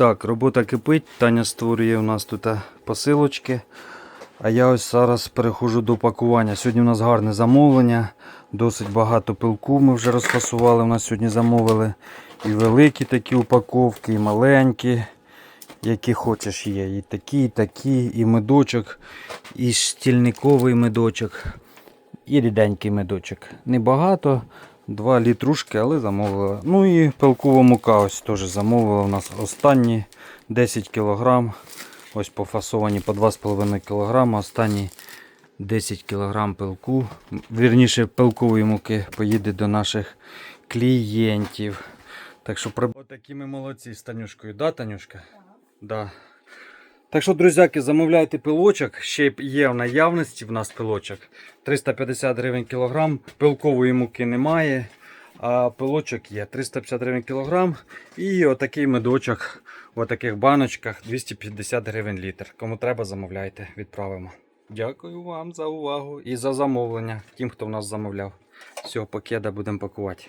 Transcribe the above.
Так, робота кипить. Таня створює у нас тут е, посилочки. А я ось зараз переходжу до пакування. Сьогодні у нас гарне замовлення. Досить багато пилку ми вже розфасували. У нас сьогодні замовили і великі такі упаковки, і маленькі. Які хочеш є. І такі, і такі, і медочок, і стільниковий медочок, і ріденький медочок. Небагато, 2 літрушки, але замовили. Ну і пилкова мука ось теж замовила. У нас останні 10 кг. Ось пофасовані по 2,5 кг. Останні 10 кг пилку. Вірніше пилкової муки поїде до наших клієнтів. Так що при... Отакі ми молодці з Танюшкою, да, Танюшка? Да. Так що, друзяки, замовляйте пилочок. Ще є в наявності в нас пилочок. 350 гривень кілограм. Пилкової муки немає. А пилочок є 350 гривень кілограм. І отакий медочок в таких баночках 250 гривень літр. Кому треба, замовляйте, відправимо. Дякую вам за увагу і за замовлення. Тим, хто в нас замовляв. Все, пакета будемо пакувати.